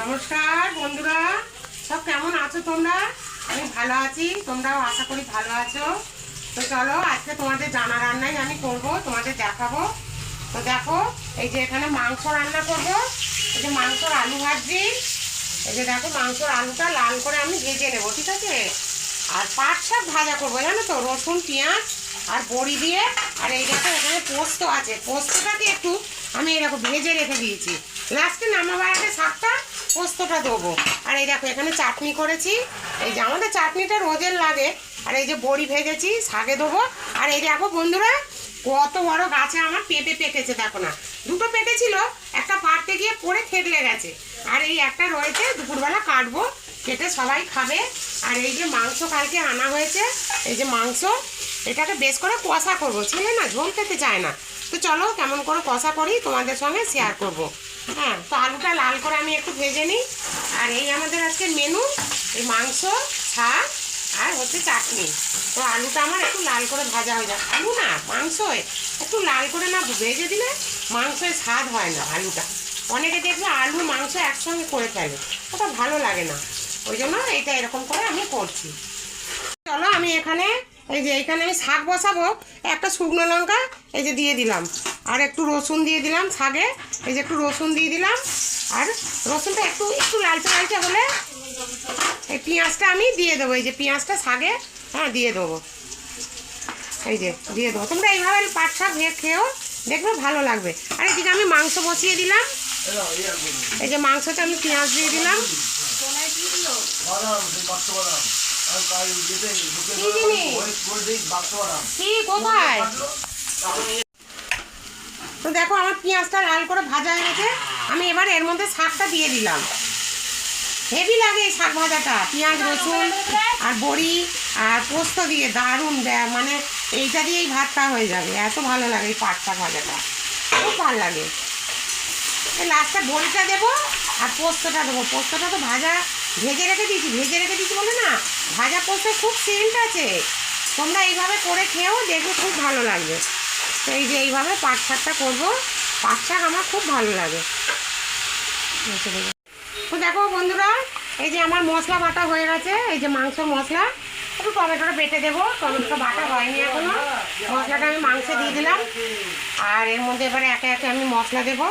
নমস্কার, বন্ধুরা। সব কেমন আছো তোমরা? আমি ভালো আছি, তোমরাও আশা করি ভালো আছো। তো চলো, আজকে তোমাদের জানা রান্নাই আমি করব, তোমাদের দেখাবো। তো দেখো, এই যে এখানে মাংস রান্না করব। এই যে মাংসর আলু ভাজি। এই যে দেখো, মাংসর আলুটা লাল করে আমি ভেজে নেব, ঠিক আছে? আর পাট শাক ভাজা করব, জানো তো? রসুন, পেঁয়াজ আর বড়ি দিয়ে। আর এই দেখো, এখানে পোস্ত আছে। পোস্তটাকে একটু আমি এরকম ভেজে রেখে দিয়েছি। লাস্টে নামাবার আগে শাকটা পোস্তটা দেবো। আর এই দেখো, এখানে চাটনি করেছি। এই যে আমাদের চাটনিটা রোজের লাগে। আর এই যে বড়ি ভেজেছি, শাকে দেবো। আর এই দেখো বন্ধুরা, কত বড় গাছে আমার পেঁপে পেকেছে দেখো না। দুটো পেকেছিল একটা পাড়তে গিয়ে পড়ে থেতলে গেছে। আর এই একটা রয়েছে, দুপুরবেলা কাটবো কেটে সবাই খাবে। আর এই যে মাংস কালকে আনা হয়েছে, এই যে মাংস, এটাকে বেশ করে কষা করব। ছেলে না, ঝোল খেতে চায় না। তো চলো, কেমন করে কষা করি, তোমাদের সঙ্গে শেয়ার করব। হ্যাঁ তো আলুটা লাল করে আমি একটু ভেজে নিই। আর এই আমাদের আজকে মেনু এই মাংস, শাক আর হচ্ছে চাটনি। তো আলুটা আমার একটু লাল করে ভাজা হয়ে যায় আলু না মাংসই একটু লাল করে না ভেজে দিলে মাংসের স্বাদ হয় না আলুটা। অনেকে দেখবে আলু, মাংস একসঙ্গে করে ফেলে। ওটা ভালো লাগে না। ওই জন্য এইটা এরকম করে আমি করছি। চলো আমি এখানে, এই যে এখানে আমি শাক বসাবো। একটা শুকনো লঙ্কা, এই যে দিয়ে দিলাম। আর একটু রসুন দিয়ে দিলাম শাকে এই যে একটু রসুন দিয়ে দিলাম আর রসুনটা একটু একটু লালচে লালচে হলে এই পেঁয়াজটা আমি দিয়ে দেবো এই যে পেঁয়াজটা শাকে হ্যাঁ দিয়ে দেবো এই যে দিয়ে দেবো তোমরা এইভাবে পাট শাক খেয়েও দেখবে ভালো লাগবে আর এদিকে আমি মাংস বসিয়ে দিলাম এই যে মাংসটা আমি পেঁয়াজ দিয়ে দিলাম কি কোথায় দেখো আমার পেঁয়াজটা লাল করে ভাজা হয়ে গেছে। আমি এবার এর মধ্যে শাকটা দিয়ে দিলাম। হেভি লাগে এই শাক ভাজাটা। পেঁয়াজ, রসুন আর বড়ি আর পোস্ত দিয়ে দারুণ দেয় মানে এইটা দিয়েই ভাতটা হয়ে যাবে। এত ভালো লাগে এই পাটটা ভাজাটা। খুব ভালো লাগে। এই লাস্টে বড়িটা দেবো আর পোস্তটা দেবো। পোস্তটা তো ভাজা, ভেজে রেখে দিয়েছি, ভেজে রেখে দিয়েছি বলে না, ভাজা পোস্তে খুব সেন্ট আছে। তোমরা এইভাবে করে খেয়েও দেখবে খুব ভালো লাগবে। তো এই যে এইভাবে পাট শাকটা করব। পাট শাক আমার খুব ভালো লাগে। তো দেখো বন্ধুরা, এই যে আমার মশলা বাটা হয়ে গেছে, এই যে মাংস মশলা। একটু টমেটোটা বেটে দেবো, টমেটোটা বাটা হয়নি এখনও। মশলাটা আমি মাংসে দিয়ে দিলাম। আর এর মধ্যে এবারে একে একে আমি মশলা দেবো।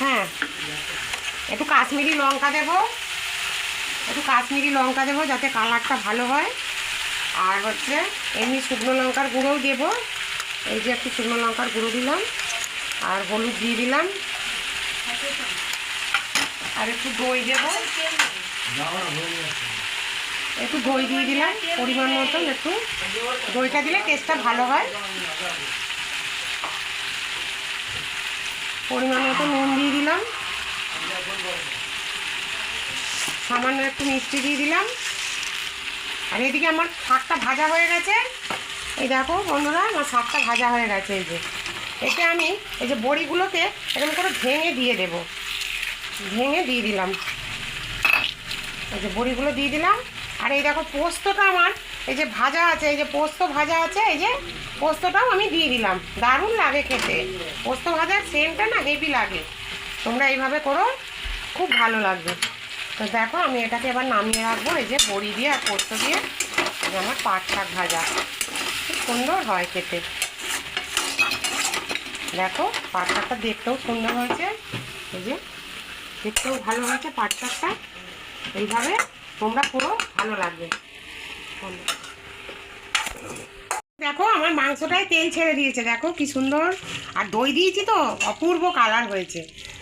হ্যাঁ একটু কাশ্মীরি লঙ্কা দেবো। একটু কাশ্মীরি লঙ্কা দেবো যাতে কালারটা ভালো হয়। আর হচ্ছে এমনি শুকনো লঙ্কার গুঁড়োও দেবো। এই যে একটু শুকনো লঙ্কার গুঁড়ো দিলাম আর হলুদ দিয়ে দিলাম। আর একটু দই দেবো। একটু দই দিয়ে দিলাম, পরিমাণ মতন একটু। দইটা দিলে টেস্টটা ভালো হয়। পরিমাণ মতো নুন দিয়ে দিলাম। সামান্য একটু মিষ্টি দিয়ে দিলাম। আর এদিকে আমার শাকটা ভাজা হয়ে গেছে। এই দেখো বন্ধুরা, আমার শাকটা ভাজা হয়ে গেছে এই যে। এতে আমি এই যে বড়িগুলোকে এরকম করে ভেঙে দিয়ে দেব। ভেঙে দিয়ে দিলাম। এই যে বড়িগুলো দিয়ে দিলাম। আর এই দেখো পোস্তটা আমার, এই যে ভাজা আছে, এই যে পোস্ত ভাজা আছে, এই যে পোস্তটাও আমি দিয়ে দিলাম। দারুণ লাগে খেতে। পোস্ত ভাজার সেন্টটা না হেভি লাগে। তোমরা এইভাবে করো, খুব ভালো লাগবে। তো দেখো আমি এটাকে এবার নামিয়ে রাখব, এই যে বড়ি দিয়ে আর পোস্ত দিয়ে আমার পাট শাক ভাজা। সুন্দর হয় খেতে। দেখো পাট শাকটা দেখতেও সুন্দর হয়েছে। এই যে, দেখতেও ভালো হয়েছে পাট শাকটা এইভাবে তোমরা পুরো ভালো লাগবে। দেখো, আমার মাংসটায় তেল ছেড়ে দিয়েছে। দেখো কি সুন্দর। আর দই দিয়েছি তো, অপূর্ব কালার হয়েছে।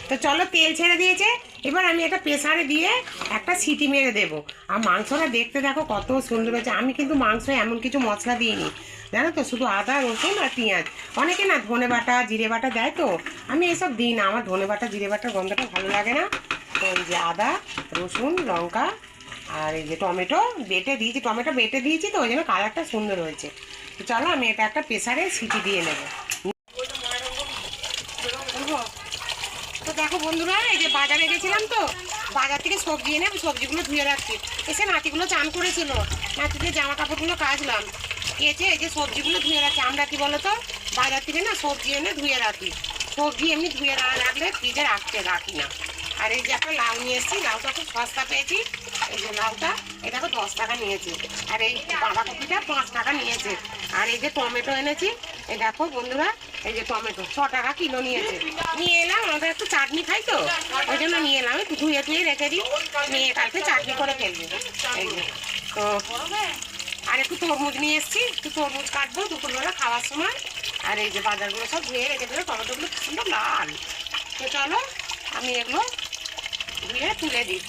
তো চলো তেল ছেড়ে দিয়েছে। এবার আমি এটা প্রেসারে দিয়ে একটা সিটি মেরে দেবো। আর মাংসটা দেখতে দেখো কত সুন্দর হয়েছে। আমি কিন্তু মাংস এমন কিছু মশলা দিইনি। জানো তো, শুধু আদা, রসুন আর পেঁয়াজ। অনেকে না ধনে বাটা, জিরে বাটা দেয় তো। আমি এসব দিই না। আমার ধনে বাটা, জিরে বাটার গন্ধটা ভালো লাগে না। তো এই যে আদা, রসুন, লঙ্কা আর এই যে টমেটো বেটে দিয়েছি। টমেটো বেটে দিয়েছি তো, ওই জন্য কালারটা সুন্দর হয়েছে। তো চলো আমি এটা একটা প্রেসারে সিটি দিয়ে নেব তো দেখো বন্ধুরা, এই যে বাজারে গেছিলাম তো, বাজার থেকে সবজি এনে আমি সবজিগুলো ধুয়ে রাখছি। এসে নাতিগুলো চান করেছিল নাতিদের জামা কাপড়গুলো কাচলাম। কেচে এই যে সবজিগুলো ধুয়ে রাখছি। আমরা কি বলতো, বাজার থেকে না সবজি এনে ধুয়ে রাখি। সবজি এমনি ধুয়ে না রাখলে ফ্রিজে রাখতে রাখি না। আর এই যে একটা লাউ নিয়ে এসেছি, লাউটা খুব সস্তা পেয়েছি। এই যে লাউটা এটা তো দশ টাকা নিয়েছে। আর এই বাঁধাকপিটা পাঁচ টাকা নিয়েছে। আর এই যে টমেটো এনেছি এই দেখো বন্ধুরা, এই যে টমেটো, ছ টাকা কিলো নিয়েছে। নিয়ে এলাম, আমাদের একটু চাটনি খাই তো। ওই জন্য নিয়ে এলাম, একটু ধুয়ে ধুয়ে রেখে দিই। নিয়ে কালকে চাটনি করে ফেলব। এই যে, তো আর একটু তরমুজ নিয়ে এসেছি, একটু তরমুজ কাটবো দুপুরবেলা খাওয়ার সময়। আর এই যে বাজারগুলো সব ধুয়ে রেখে দিলে, টমেটোগুলো সুন্দর লাল। তো চলো, আমি এগুলো ধুয়ে তুলে দিই।